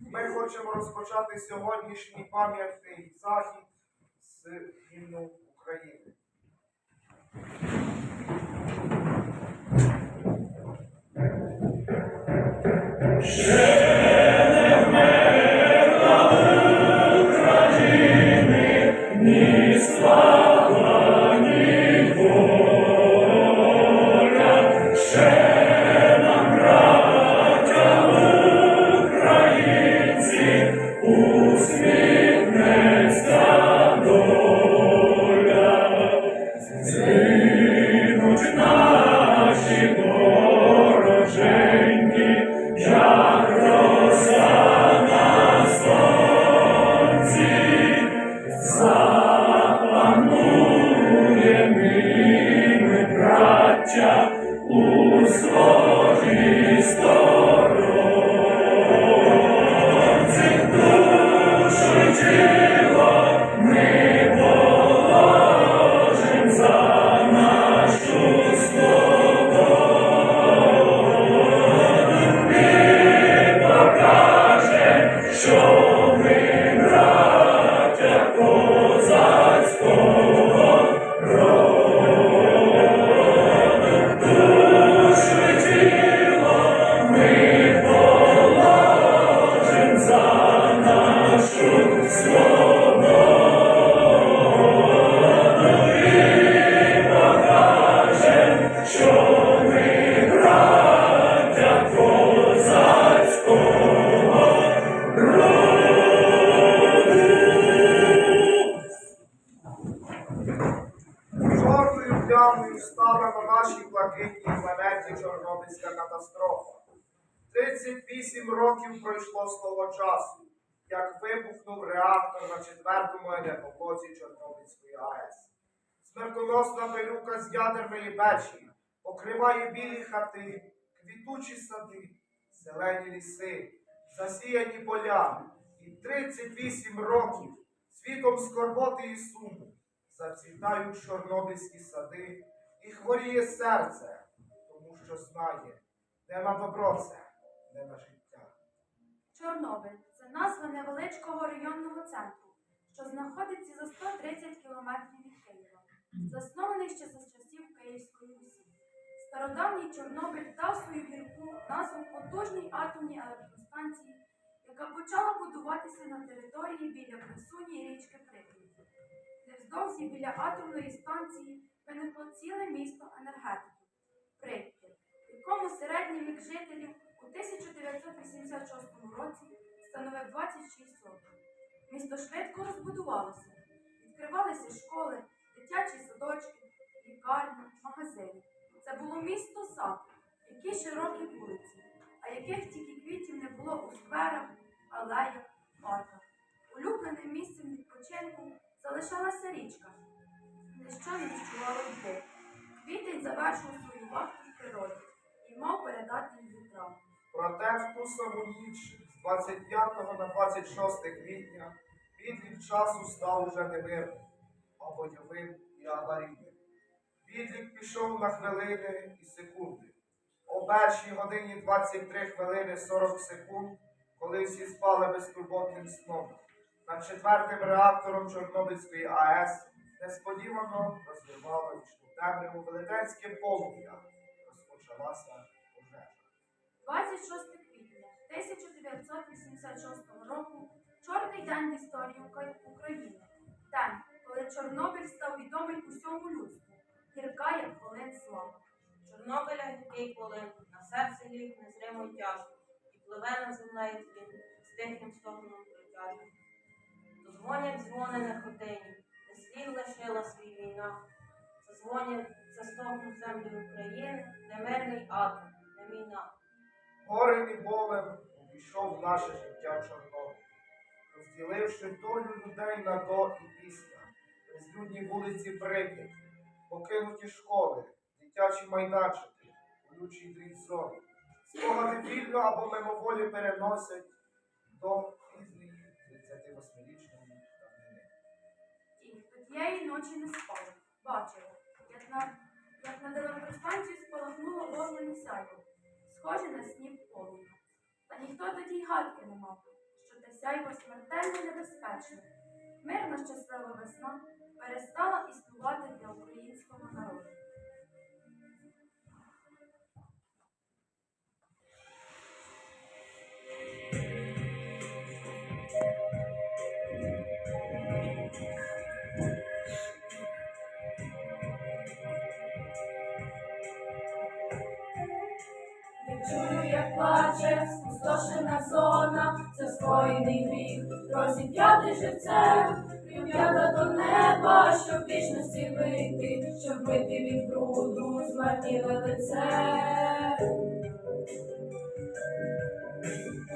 Ми хочемо розпочати сьогоднішній пам'ятний захід з гімну України. Чорною 38 років пройшло з того часу, як вибухнув реактор на четвертому енергоблоці Чорнобильської АЕС. Смертоносна пилюка з ядерної печі покриває білі хати, квітучі сади, зелені ліси, засіяні поля. І 38 років світом скорботи і суму зацвітають чорнобильські сади, і хворіє серце, тому що знає, не на добро це, не життя. Чорнобиль це назва невеличкого районного центру, що знаходиться за 130 кілометрів від Києва, заснований ще за часів Київської Русі. Стародавній Чорнобиль дав свою гірку назву потужній атомній електростанції, яка почала будуватися на території біля красуні річки Прип'ять. Невздовзі біля атомної станції виникло ціле місто енергетиків Прип'ять, в якому середній вік жителів у 1986 році становив 26 років. Місто швидко розбудувалося. Відкривалися школи, дитячі садочки, лікарні, магазини. Це було місто сад, які широкі вулиці, а яких тільки квітів не було у скверах, алеях, парках. Улюбленим місцем відпочинку залишалася річка, де що не відчувало йти. Квітень завершив свою вахту в природі і мав передати її вітрам. Проте в ту саму ніч з 25 на 26 квітня відлік часу став уже не мирним, а бойовим і аварійним. Відлік пішов на хвилини і секунди. О першій годині 23 хвилини 40 секунд, коли всі спали безтурботним сном. Над четвертим реактором Чорнобильської АЕС несподівано розірвало темряву велетенське полум'я. Розпочалася. 26 квітня 1986 року чорний день в історії України. День, коли Чорнобиль став відомий усьому людству. Гірка як хвилин слава. Чорнобиля гіркий полин, на серці ліг незримо тяжко, і пливе на землею він з тихим стогоном протяжним. Дозвонять дзвони на ходині, не слід лишила свій війна. Зазвонять, застогнуть землю України, не мирний атом, не війна. Горем і болем увійшов в наше життя Чорнобиль, розділивши долю людей на до і після, безлюдні вулиці Прип'яті, покинуті школи, дитячі майданчики, колючий дріт зору. Спогади вільно або мимоволі переносять до пізньої 38-річної давнини. Ті, хто тієї ночі не спали, бачили, як на, як над електростанцією спалахнуло вогняне сяйво. Схожі на сніп полум'я. Та ніхто тоді й гадки не мав, що те сяйво смертельно небезпечне. Мирна щаслива весна перестала існувати для українського народу. Живцем, прип'ята до неба, щоб вічності вийти, щоб вийти від бруду, змарніле лице.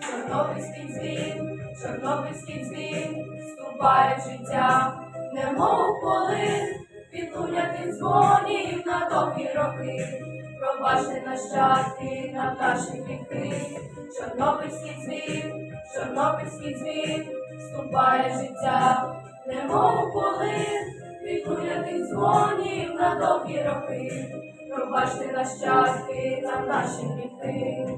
Чорнобильський дзвін, чорнобильський дзвін, вступає в життя, немов полин, підлунятих дзвонів на довгі роки. Пробачте нащадки нам наші гріхи, Чорнобильський дзвін, Чорнобильський дзвін, вступає життя, немов полин, відлунятих дзвонів на довгі роки. Пробачте нащадки нам наші гріхи.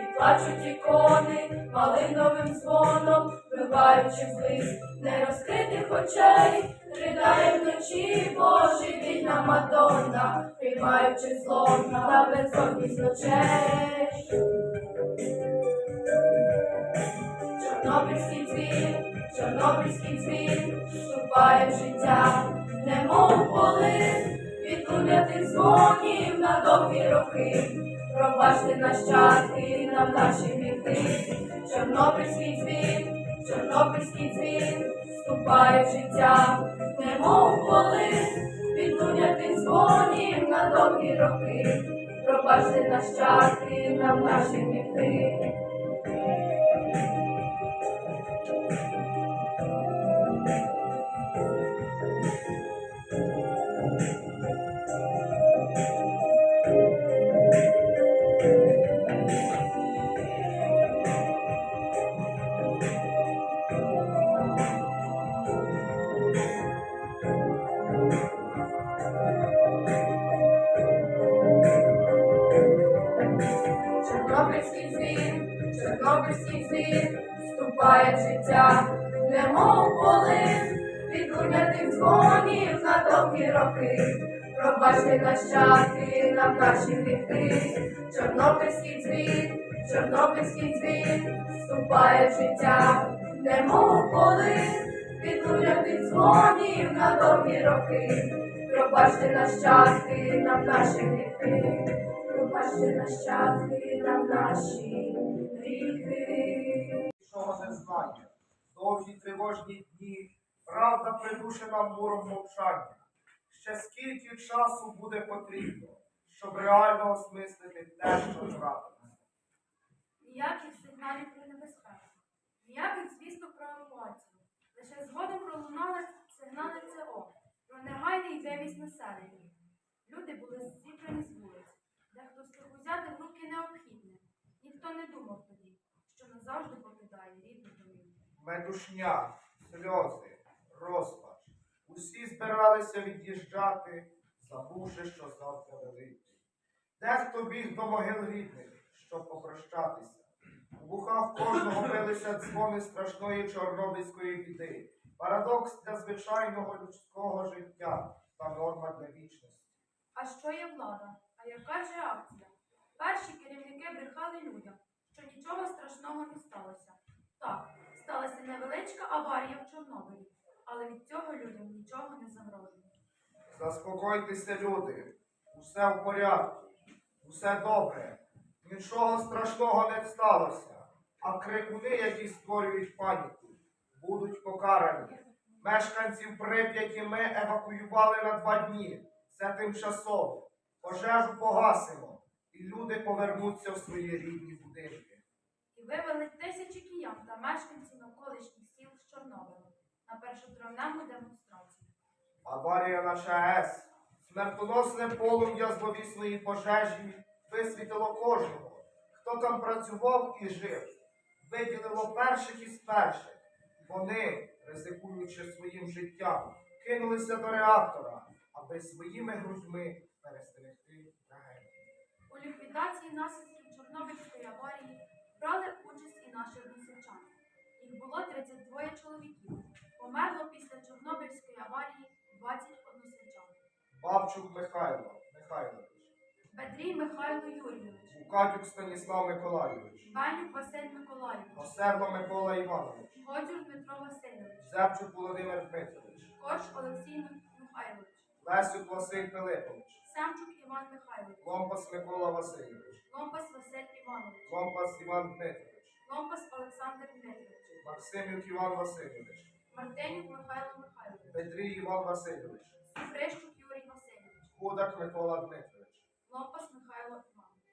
І плачуть ікони малиновим дзвоном, вбиваючи блиск нерозкритих очей, ридає вночі божевільна Мадонна, приймаючи зло на безодність ночей. Чорнобильський дзвін, Чорнобильський дзвін, вступає в життя, немов полин, відлунятих дзвонів на довгі роки. Пробачте нащадки нам наші гріхи, Чорнобильський дзвін, Чорнобильський дзвін, вступає в життя, немов полин, відлунятих дзвонів на довгі роки. Пробачте нащадки нам наші гріхи. Довгі роки. Пробачте нащадки нам наші гріхи, Чорнобильський дзвін, Чорнобильський дзвін, вступає в життя, немов полин, відлунятих дзвонів на довгі роки. Пробачте нащадки нам наші гріхи. Пробачте нащадки нам наші гріхи. Нічого не. Довгі тривожні дні, правда придушена муром мовчання. Ще скільки часу буде потрібно, щоб реально осмислити те, що трапилося. Ніяких сигналів про небезпеку, ніяких звісток про евакуацію. Лише згодом пролунали сигнали ЦО про негайний вивіз населення. Люди були зібрані з вулиць, дехто встиг взяти в руки необхідне. Ніхто не думав тоді, що назавжди покидає рідну домівку. Медушня, сльози, розпач. Усі збиралися від'їжджати, забувши, що завтра великий. Дехто біг до могил рідних, щоб попрощатися. У вухах кожного билися дзвони страшної чорнобильської біди. Парадокс для звичайного людського життя та норма для вічності. А що є влада? А яка ж реакція? Перші керівники брехали людям, що нічого страшного не сталося. Так, сталася невеличка аварія в Чорнобилі, але від цього людям нічого не загрожує. Заспокойтеся, люди. Усе в порядку, усе добре. Нічого страшного не сталося. А крикуни, які створюють паніку, будуть покарані. Мешканців Прип'яті ми евакуювали на два дні. Це тимчасово. Пожежу погасимо, і люди повернуться в свої рідні будинки. І вивели тисячі киян та мешканців навколишніх сіл з Чорнобиля на першотравневу демонстрацію. Аварія на ЧАЕС, смертоносне полум'я зловісної пожежі висвітило кожного, хто там працював і жив, виділило перших із перших. Вони, ризикуючи своїм життям, кинулися до реактора, аби своїми грудьми перестерегти трагедію. У ліквідації наслідків Чорнобильської аварії брали участь Померло після Чорнобильської аварії 20 односельчан. Бабчук Михайло Михайлович, Бедрій Михайло Юрійович, Букатюк Станіслав Миколайович, Бенюк Василь Миколайович, Осерло Микола Іванович, Годзюр Дмитро Васильович, Зепчук Володимир Дмитрович, Корж Олексій Михайлович, Лесюк Василь Пилипович, Семчук Іван Михайлович, Ломпас Микола Васильович, Ломпас Василь Іванович, Ломпас Іван Дмитрович, Ломпас Олександр Дмитрович, Максимюк Іван Васильович, Мартинюк Михайло Михайлович, Петрій Іван Васильович, Суприщук Юрій Васильович, Худак Микола Дмитрович. Ломпас Михайло Іванович.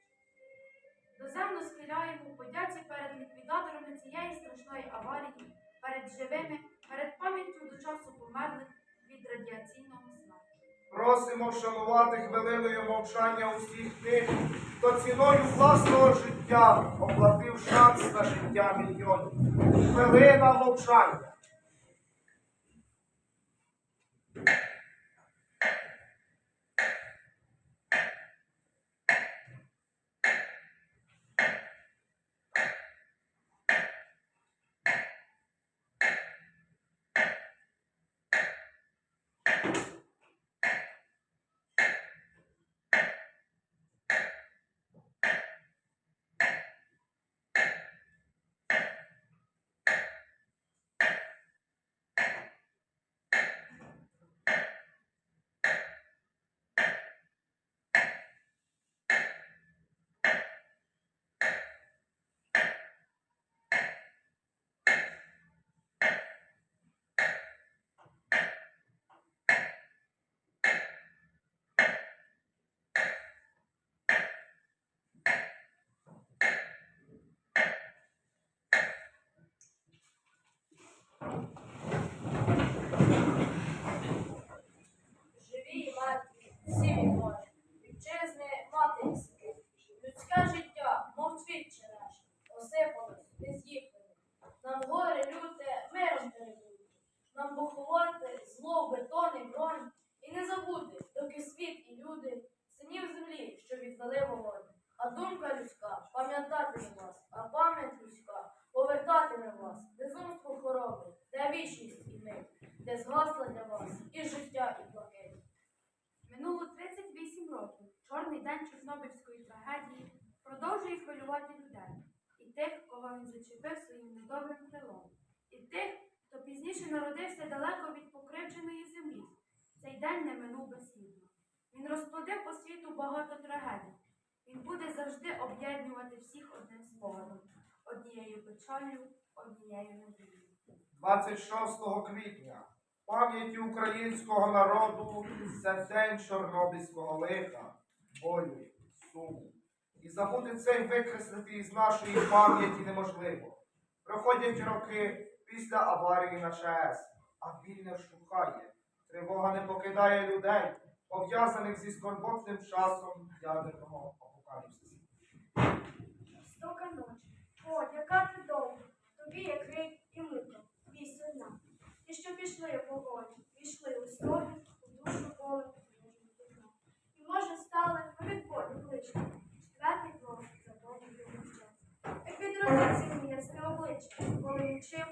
Доземно схиляємо подяці перед ліквідаторами цієї страшної аварії, перед живими, перед пам'яттю до часу померлих від радіаційного смертю. Просимо вшанувати хвилиною мовчання усіх тих, хто ціною власного життя оплатив шанс на життя мільйонів. Хвилина мовчання. Продовжує людей. І тих, кого він зачепив своїм недобрим крилом. І тих, хто пізніше народився далеко від покривдженої землі. Цей день не минув безслідно. Він розплодив по світу багато трагедій. Він буде завжди об'єднувати всіх одним спогадом, однією печаллю, однією надією. 26 квітня пам'яті українського народу це день Чорнобильського лиха, болю, суму. І забути цей викреслити із нашої пам'яті неможливо. Проходять роки після аварії на ЧАЕС, а біль не вщухає. Тривога не покидає людей, пов'язаних зі скорботним часом ядерного апокаліпсису. Жорстока ночі. О, яка ти довга, тобі як рік і мито, вісь одна. І що пішли в вогонь, пішли у сторону, у душу поле. І може стали від болю ближче. Четвертий крок за Богом вивчав. Як відродився мені ясне обличчя, коли нічим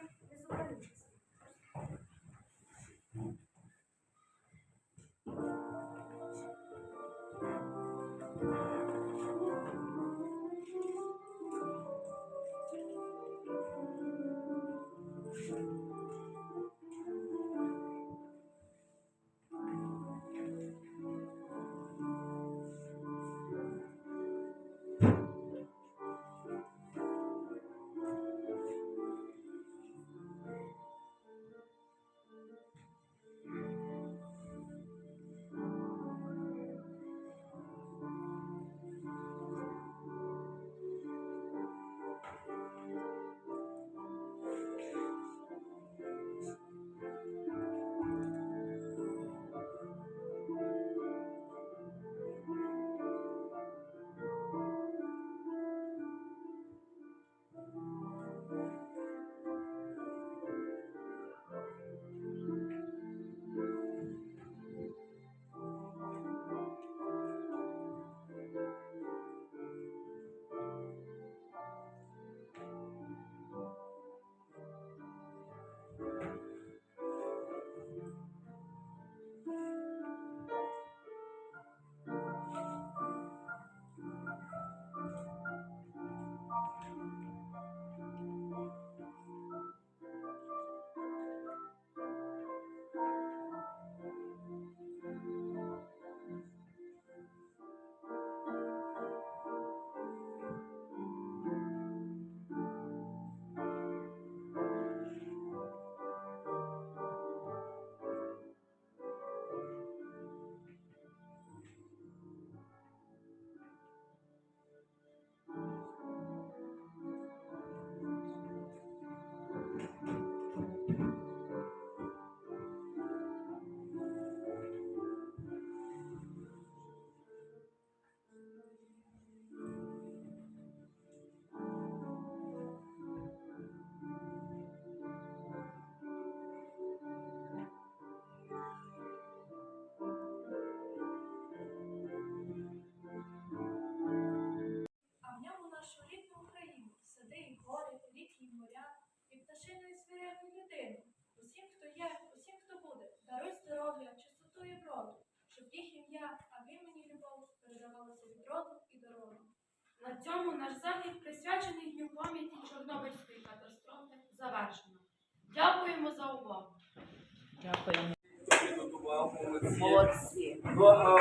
Ну, а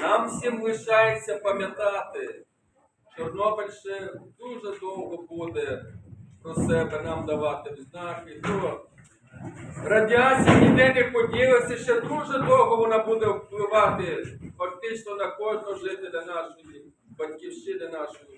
нам всім лишається пам'ятати, Чорнобиль ще дуже довго буде про себе нам давати знаки. То радіація ніде не поділася, ще дуже довго вона буде впливати фактично на кожного жителя нашої батьківщини, нашої.